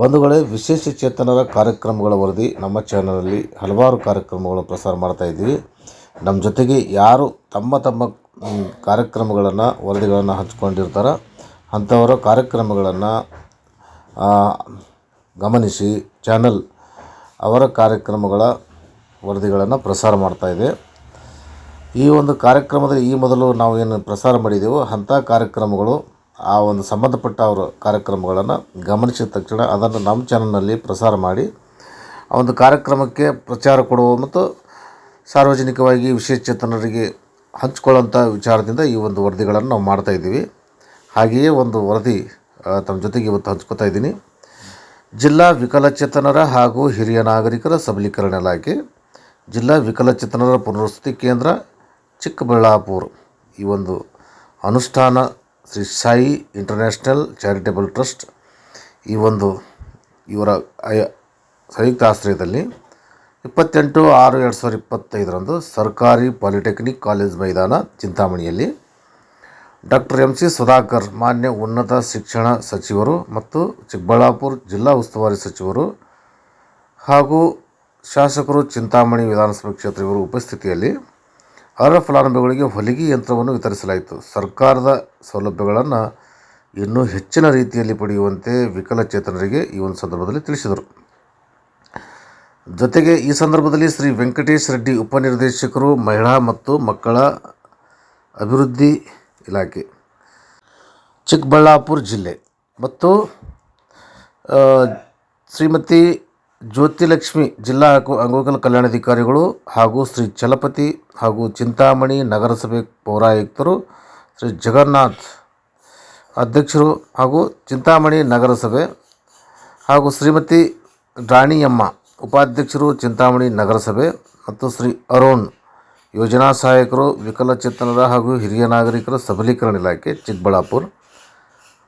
ಬಂಧುಗಳೇ, ವಿಶೇಷ ಚೇತನರ ಕಾರ್ಯಕ್ರಮಗಳ ವರದಿ ನಮ್ಮ ಚಾನಲಲ್ಲಿ ಹಲವಾರು ಕಾರ್ಯಕ್ರಮಗಳನ್ನು ಪ್ರಸಾರ ಮಾಡ್ತಾ ಇದ್ದೀವಿ. ನಮ್ಮ ಜೊತೆಗೆ ಯಾರು ತಮ್ಮ ತಮ್ಮ ಕಾರ್ಯಕ್ರಮಗಳನ್ನು, ವರದಿಗಳನ್ನು ಹಂಚ್ಕೊಂಡಿರ್ತಾರೋ ಅಂಥವರ ಕಾರ್ಯಕ್ರಮಗಳನ್ನು ಗಮನಿಸಿ ಚಾನಲ್ ಅವರ ಕಾರ್ಯಕ್ರಮಗಳ ವರದಿಗಳನ್ನು ಪ್ರಸಾರ ಮಾಡ್ತಾ ಇದೆ. ಈ ಒಂದು ಕಾರ್ಯಕ್ರಮದಲ್ಲಿ ಈ ಮೊದಲು ನಾವು ಏನು ಪ್ರಸಾರ ಮಾಡಿದೆವೋ ಅಂಥ ಕಾರ್ಯಕ್ರಮಗಳು ಆ ಒಂದು ಸಂಬಂಧಪಟ್ಟ ಅವರ ಕಾರ್ಯಕ್ರಮಗಳನ್ನು ಗಮನಿಸಿದ ತಕ್ಷಣ ಅದನ್ನು ನಮ್ಮ ಚಾನಲ್ನಲ್ಲಿ ಪ್ರಸಾರ ಮಾಡಿ ಆ ಒಂದು ಕಾರ್ಯಕ್ರಮಕ್ಕೆ ಪ್ರಚಾರ ಕೊಡುವ ಮತ್ತು ಸಾರ್ವಜನಿಕವಾಗಿ ವಿಶೇಷಚೇತನರಿಗೆ ಹಂಚಿಕೊಳ್ಳುವಂಥ ವಿಚಾರದಿಂದ ಈ ಒಂದು ವರದಿಗಳನ್ನು ನಾವು ಮಾಡ್ತಾ ಇದ್ದೀವಿ. ಹಾಗೆಯೇ ಒಂದು ವರದಿ ತಮ್ಮ ಜೊತೆಗೆ ಇವತ್ತು ಹಂಚ್ಕೋತಾ ಇದ್ದೀನಿ. ಜಿಲ್ಲಾ ವಿಕಲಚೇತನರ ಹಾಗೂ ಹಿರಿಯ ನಾಗರಿಕರ ಸಬಲೀಕರಣ ಇಲಾಖೆ, ಜಿಲ್ಲಾ ವಿಕಲಚೇತನರ ಪುನರ್ವಸತಿ ಕೇಂದ್ರ ಚಿಕ್ಕಬಳ್ಳಾಪುರ. ಈ ಒಂದು ಅನುಷ್ಠಾನ Shri Sai international charitable trust ಈ ಒಂದು ಇವರ ಸಂಯುಕ್ತ ಆಶ್ರಯದಲ್ಲಿ ಇಪ್ಪತ್ತೆಂಟು ಆರು ಎರಡು ಸಾವಿರದ ಇಪ್ಪತ್ತೈದರಂದು ಸರ್ಕಾರಿ ಪಾಲಿಟೆಕ್ನಿಕ್ ಕಾಲೇಜ್ ಮೈದಾನ ಚಿಂತಾಮಣಿಯಲ್ಲಿ ಡಾಕ್ಟರ್ ಎಂ ಸಿ ಸುಧಾಕರ್ ಮಾನ್ಯ ಉನ್ನತ ಶಿಕ್ಷಣ ಸಚಿವರು ಮತ್ತು ಚಿಕ್ಕಬಳ್ಳಾಪುರ ಜಿಲ್ಲಾ ಉಸ್ತುವಾರಿ ಸಚಿವರು ಹಾಗೂ ಶಾಸಕರು ಚಿಂತಾಮಣಿ ವಿಧಾನಸಭಾ ಕ್ಷೇತ್ರ ಇವರು ಉಪಸ್ಥಿತಿಯಲ್ಲಿ ಅರ್ಹ ಫಲಾನುಭವಿಗಳಿಗೆ ಹೊಲಿಗೆ ಯಂತ್ರವನ್ನು ವಿತರಿಸಲಾಯಿತು. ಸರ್ಕಾರದ ಸೌಲಭ್ಯಗಳನ್ನು ಇನ್ನೂ ಹೆಚ್ಚಿನ ರೀತಿಯಲ್ಲಿ ಪಡೆಯುವಂತೆ ವಿಕಲಚೇತನರಿಗೆ ಈ ಒಂದು ಸಂದರ್ಭದಲ್ಲಿ ತಿಳಿಸಿದರು. ಜೊತೆಗೆ ಈ ಸಂದರ್ಭದಲ್ಲಿ ಶ್ರೀ ವೆಂಕಟೇಶ್ ರೆಡ್ಡಿ ಉಪನಿರ್ದೇಶಕರು, ಮಹಿಳಾ ಮತ್ತು ಮಕ್ಕಳ ಅಭಿವೃದ್ಧಿ ಇಲಾಖೆ, ಚಿಕ್ಕಬಳ್ಳಾಪುರ ಜಿಲ್ಲೆ ಮತ್ತು ಶ್ರೀಮತಿ ಜ್ಯೋತಿಲಕ್ಷ್ಮಿ ಜಿಲ್ಲಾ ಹಾಗೂ ಅಂಗವಿಕಲ ಕಲ್ಯಾಣಾಧಿಕಾರಿಗಳು ಹಾಗೂ ಶ್ರೀ ಚಲಪತಿ ಹಾಗೂ ಚಿಂತಾಮಣಿ ನಗರಸಭೆ ಪೌರಾಯುಕ್ತರು, ಶ್ರೀ ಜಗನ್ನಾಥ್ ಅಧ್ಯಕ್ಷರು ಹಾಗೂ ಚಿಂತಾಮಣಿ ನಗರಸಭೆ ಹಾಗೂ ಶ್ರೀಮತಿ ರಾಣಿಯಮ್ಮ ಉಪಾಧ್ಯಕ್ಷರು ಚಿಂತಾಮಣಿ ನಗರಸಭೆ ಮತ್ತು ಶ್ರೀ ಅರುಣ್ ಯೋಜನಾ ಸಹಾಯಕರು, ವಿಕಲಚೇತನರ ಹಾಗೂ ಹಿರಿಯ ನಾಗರಿಕರ ಸಬಲೀಕರಣ ಇಲಾಖೆ, ಚಿಕ್ಕಬಳ್ಳಾಪುರ.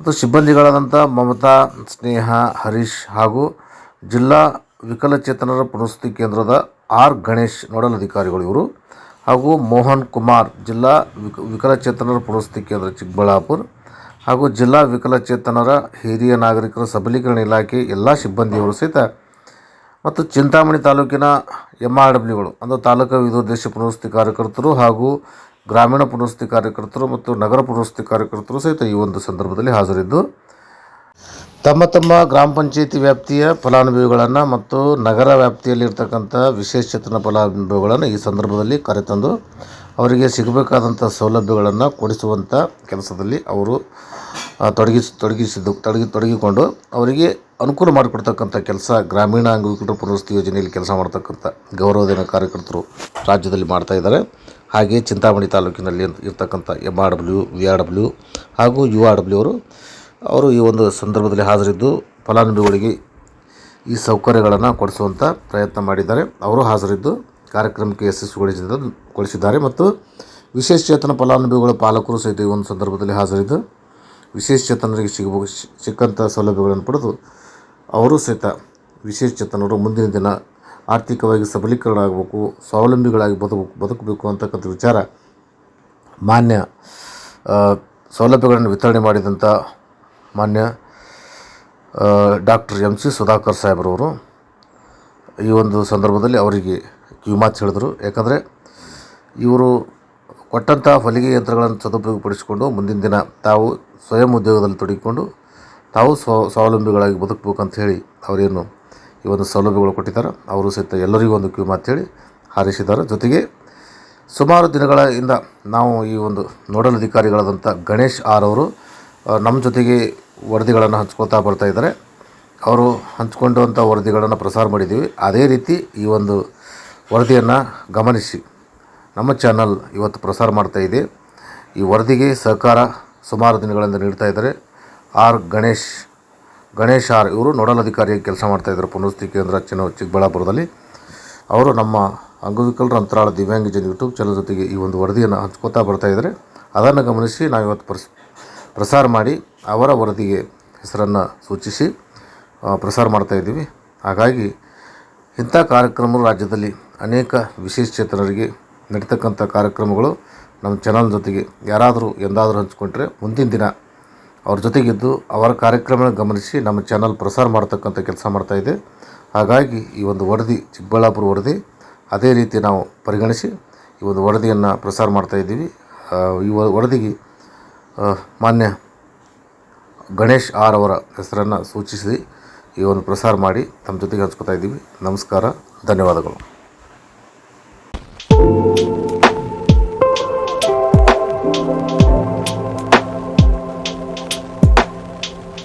ಮತ್ತು ಸಿಬ್ಬಂದಿಗಳಾದಂಥ ಮಮತಾ, ಸ್ನೇಹ, ಹರೀಶ್ ಹಾಗೂ ಜಿಲ್ಲಾ ವಿಕಲಚೇತನರ ಪುನರ್ವಸತಿ ಕೇಂದ್ರದ ಆರ್ ಗಣೇಶ್ ನೋಡಲ್ ಅಧಿಕಾರಿಗಳು ಇವರು ಹಾಗೂ ಮೋಹನ್ ಕುಮಾರ್ ಜಿಲ್ಲಾ ವಿಕ, ವಿಕಲಚೇತನರ ಪುನರ್ವಸತಿ ಕೇಂದ್ರ ಚಿಕ್ಕಬಳ್ಳಾಪುರ ಹಾಗೂ ಜಿಲ್ಲಾ ವಿಕಲಚೇತನರ ಹಿರಿಯ ನಾಗರಿಕರ ಸಬಲೀಕರಣ ಇಲಾಖೆ ಎಲ್ಲ ಸಿಬ್ಬಂದಿಯವರು ಸಹಿತ ಮತ್ತು ಚಿಂತಾಮಣಿ ತಾಲೂಕಿನ ಎಂ ಆರ್ ಡಬ್ಲ್ಯೂಗಳು ಅಂದರೆ ತಾಲೂಕು ವಿಧೋದ್ದೇಶ ಪುನರ್ವಸತಿ ಕಾರ್ಯಕರ್ತರು ಹಾಗೂ ಗ್ರಾಮೀಣ ಪುನರ್ವಸತಿ ಕಾರ್ಯಕರ್ತರು ಮತ್ತು ನಗರ ಪುನರ್ವಸತಿ ಕಾರ್ಯಕರ್ತರು ಸಹಿತ ಈ ಒಂದು ಸಂದರ್ಭದಲ್ಲಿ ಹಾಜರಿದ್ದು ತಮ್ಮ ತಮ್ಮ ಗ್ರಾಮ ಪಂಚಾಯಿತಿ ವ್ಯಾಪ್ತಿಯ ಫಲಾನುಭವಿಗಳನ್ನು ಮತ್ತು ನಗರ ವ್ಯಾಪ್ತಿಯಲ್ಲಿರ್ತಕ್ಕಂಥ ವಿಶೇಷಚೇತನ ಫಲಾನುಭವಿಗಳನ್ನು ಈ ಸಂದರ್ಭದಲ್ಲಿ ಕರೆತಂದು ಅವರಿಗೆ ಸಿಗಬೇಕಾದಂಥ ಸೌಲಭ್ಯಗಳನ್ನು ಕೊಡಿಸುವಂಥ ಕೆಲಸದಲ್ಲಿ ಅವರು ತೊಡಗಿಸ್ ತೊಡಗಿಸಿ, ತೊಡಗಿಸಿದ್ದು, ತೊಡಗಿ, ತೊಡಗಿಕೊಂಡು ಅವರಿಗೆ ಅನುಕೂಲ ಮಾಡಿಕೊಡ್ತಕ್ಕಂಥ ಕೆಲಸ ಗ್ರಾಮೀಣ ಅಂಗವಿಕಲರ ಪುನರ್ವಸತಿ ಯೋಜನೆಯಲ್ಲಿ ಕೆಲಸ ಮಾಡ್ತಕ್ಕಂಥ ಗೌರವಧನ ಕಾರ್ಯಕರ್ತರು ರಾಜ್ಯದಲ್ಲಿ ಮಾಡ್ತಾ ಇದ್ದಾರೆ. ಹಾಗೆಯೇ ಚಿಂತಾಮಣಿ ತಾಲೂಕಿನಲ್ಲಿ ಇರ್ತಕ್ಕಂಥ M R W V R W ಹಾಗೂ ಯು ಆರ್ ಡಬ್ಲ್ಯೂ ಅವರು ಅವರು ಈ ಒಂದು ಸಂದರ್ಭದಲ್ಲಿ ಹಾಜರಿದ್ದು ಫಲಾನುಭವಿಗಳಿಗೆ ಈ ಸೌಕರ್ಯಗಳನ್ನು ಕೊಡಿಸುವಂಥ ಪ್ರಯತ್ನ ಮಾಡಿದ್ದಾರೆ. ಅವರು ಹಾಜರಿದ್ದು ಕಾರ್ಯಕ್ರಮಕ್ಕೆ ಯಶಸ್ವಿಗೊಳಿಸಿದ ಗೊಳಿಸಿದ್ದಾರೆ ಮತ್ತು ವಿಶೇಷ ಚೇತನ ಫಲಾನುಭವಿಗಳ ಪಾಲಕರು ಸಹಿತ ಈ ಒಂದು ಸಂದರ್ಭದಲ್ಲಿ ಹಾಜರಿದ್ದು ವಿಶೇಷ ಚೇತನರಿಗೆ ಸಿಗಬೇಕು ಸಿಕ್ಕಂಥ ಸೌಲಭ್ಯಗಳನ್ನು ಪಡೆದು ಅವರು ಸಹಿತ ವಿಶೇಷ ಚೇತನರು ಮುಂದಿನ ದಿನ ಆರ್ಥಿಕವಾಗಿ ಸಬಲೀಕರಣ ಆಗಬೇಕು ಸ್ವಾವಲಂಬಿಗಳಾಗಿ ಬದುಕು ಬದುಕಬೇಕು ಅಂತಕ್ಕಂಥ ವಿಚಾರ ಮಾನ್ಯ ಸೌಲಭ್ಯಗಳನ್ನು ವಿತರಣೆ ಮಾಡಿದಂಥ ಮಾನ್ಯ ಡಾಕ್ಟರ್ ಎಂ ಸಿ ಸುಧಾಕರ್ ಸಾಹೇಬ್ರವರು ಈ ಒಂದು ಸಂದರ್ಭದಲ್ಲಿ ಅವರಿಗೆ ಕಿವಿಮಾತು ಹೇಳಿದರು. ಯಾಕಂದರೆ ಇವರು ಕೊಟ್ಟಂತಹ ಹೊಲಿಗೆ ಯಂತ್ರಗಳನ್ನು ಸದುಪಯೋಗಪಡಿಸಿಕೊಂಡು ಮುಂದಿನ ದಿನ ತಾವು ಸ್ವಯಂ ಉದ್ಯೋಗದಲ್ಲಿ ತೊಡಗಿಕೊಂಡು ತಾವು ಸ್ವ, ಸ್ವಾವಲಂಬಿಗಳಾಗಿ ಬದುಕಬೇಕು ಅಂತ ಹೇಳಿ ಅವರೇನು ಈ ಒಂದು ಸೌಲಭ್ಯಗಳು ಕೊಟ್ಟಿದ್ದಾರೆ. ಅವರು ಸಹಿತ ಎಲ್ಲರಿಗೂ ಒಂದು ಕಿವಿಮಾತು ಹೇಳಿ ಹಾರೈಸಿದ್ದಾರೆ. ಜೊತೆಗೆ ಸುಮಾರು ದಿನಗಳಿಂದ ನಾವು ಈ ಒಂದು ನೋಡಲ್ ಅಧಿಕಾರಿಗಳಾದಂಥ ಗಣೇಶ್ ಆರ್ ಅವರು ನಮ್ಮ ಜೊತೆಗೆ ವರದಿಗಳನ್ನು ಹಂಚ್ಕೊಳ್ತಾ ಬರ್ತಾ ಇದ್ದಾರೆ. ಅವರು ಹಂಚ್ಕೊಂಡಂಥ ವರದಿಗಳನ್ನು ಪ್ರಸಾರ ಮಾಡಿದ್ದೀವಿ ಅದೇ ರೀತಿ ಈ ಒಂದು ವರದಿಯನ್ನು ಗಮನಿಸಿ. ನಮ್ಮ ಚಾನಲ್ ಇವತ್ತು ಪ್ರಸಾರ ಮಾಡ್ತಾ ಇದೆ. ಈ ವರದಿಗೆ ಸಹಕಾರ ಸುಮಾರು ದಿನಗಳಿಂದ ನೀಡ್ತಾ ಇದ್ದಾರೆ. ಆರ್ ಗಣೇಶ್ ಗಣೇಶ್ ಆರ್ ಇವರು ನೋಡಲ್ ಅಧಿಕಾರಿಯಾಗಿ ಕೆಲಸ ಮಾಡ್ತಾಯಿದ್ದಾರೆ ಪುನರ್ವಸತಿ ಕೇಂದ್ರ ಚಿನ್ನ ಚಿಕ್ಕಬಳ್ಳಾಪುರದಲ್ಲಿ. ಅವರು ನಮ್ಮ ಅಂಗವಿಕಲರ ಅಂತರಾಳ ದಿವ್ಯಾಂಗಜನ ಯೂಟ್ಯೂಬ್ ಚಾನಲ್ ಜೊತೆಗೆ ಈ ಒಂದು ವರದಿಯನ್ನು ಹಂಚ್ಕೋತಾ ಬರ್ತಾ ಇದ್ದಾರೆ. ಅದನ್ನು ಗಮನಿಸಿ ನಾವು ಇವತ್ತು ಪ್ರಸ್, ಪ್ರಸಾರ ಮಾಡಿ ಅವರ ವರದಿಗೆ ಹೆಸರನ್ನು ಸೂಚಿಸಿ ಪ್ರಸಾರ ಮಾಡ್ತಾ ಇದ್ದೀವಿ. ಹಾಗಾಗಿ ಇಂಥ ಕಾರ್ಯಕ್ರಮಗಳು ರಾಜ್ಯದಲ್ಲಿ ಅನೇಕ ವಿಶೇಷಚೇತನರಿಗೆ ನಡೀತಕ್ಕಂಥ ಕಾರ್ಯಕ್ರಮಗಳು ನಮ್ಮ ಚಾನಲ್ ಜೊತೆಗೆ ಯಾರಾದರೂ ಎಂದಾದರೂ ಹಂಚಿಕೊಂಡ್ರೆ ಮುಂದಿನ ದಿನ ಅವ್ರ ಜೊತೆಗಿದ್ದು ಅವರ ಕಾರ್ಯಕ್ರಮ ಗಮನಿಸಿ ನಮ್ಮ ಚಾನಲ್ ಪ್ರಸಾರ ಮಾಡ್ತಕ್ಕಂಥ ಕೆಲಸ ಮಾಡ್ತಾಯಿದೆ ಹಾಗಾಗಿ ಈ ಒಂದು ವರದಿ, ಚಿಕ್ಕಬಳ್ಳಾಪುರ ವರದಿ, ಅದೇ ರೀತಿ ನಾವು ಪರಿಗಣಿಸಿ ಈ ಒಂದು ವರದಿಯನ್ನು ಪ್ರಸಾರ ಮಾಡ್ತಾಯಿದ್ದೀವಿ ಈ ವರದಿಗೆ ಮಾನ್ಯ ಗಣೇಶ್ ಆರ್ ಅವರ ಹೆಸರನ್ನು ಸೂಚಿಸಿ ಈ ಒಂದು ಪ್ರಸಾರ ಮಾಡಿ ತಮ್ಮ ಜೊತೆಗೆ ಹಂಚ್ಕೋತಾ ಇದ್ದೀವಿ. ನಮಸ್ಕಾರ, ಧನ್ಯವಾದಗಳು.